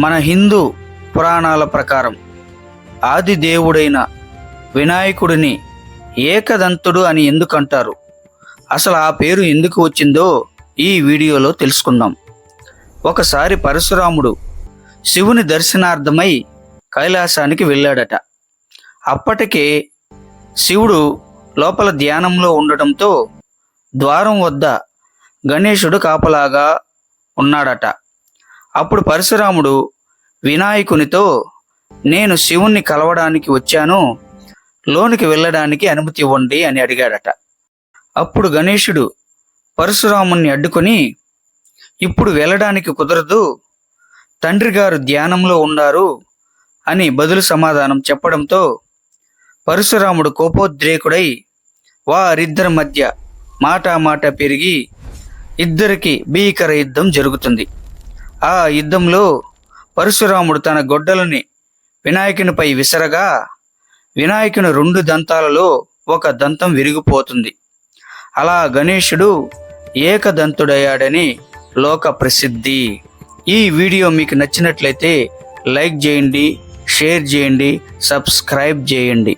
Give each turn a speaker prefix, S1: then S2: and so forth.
S1: మన హిందూ పురాణాల ప్రకారం ఆది దేవుడైన వినాయకుడిని ఏకదంతుడు అని ఎందుకు అంటారు అసలు ఆ పేరు ఎందుకు వచ్చిందో ఈ వీడియోలో తెలుసుకుందాం. ఒకసారి పరశురాముడు శివుని దర్శనార్థమై కైలాసానికి వెళ్ళాడట. అప్పటికే శివుడు లోపల ధ్యానంలో ఉండటంతో ద్వారం వద్ద గణేశుడు కాపలాగా ఉన్నాడట. అప్పుడు పరశురాముడు వినాయకునితో నేను శివుణ్ణి కలవడానికి వచ్చాను లోనికి వెళ్ళడానికి అనుమతి ఇవ్వండి అని అడిగాడట. అప్పుడు గణేశుడు పరశురాముణ్ణి అడ్డుకొని ఇప్పుడు వెళ్ళడానికి కుదరదు తండ్రి గారు ధ్యానంలో ఉన్నారు అని బదులు సమాధానం చెప్పడంతో పరశురాముడు కోపోద్రేకుడై వారిద్దరి మధ్య మాటామాట పెరిగి ఇద్దరికి భీకర యుద్ధం జరుగుతుంది. ఆ యుద్ధంలో పరశురాముడు తన గొడ్డలని వినాయకునిపై విసరగా వినాయకుని రెండు దంతాలలో ఒక దంతం విరిగిపోతుంది. అలా గణేశుడు ఏకదంతుడయ్యాడని లోక ప్రసిద్ధి. ఈ వీడియో మీకు నచ్చినట్లయితే లైక్ చేయండి షేర్ చేయండి సబ్స్క్రైబ్ చేయండి.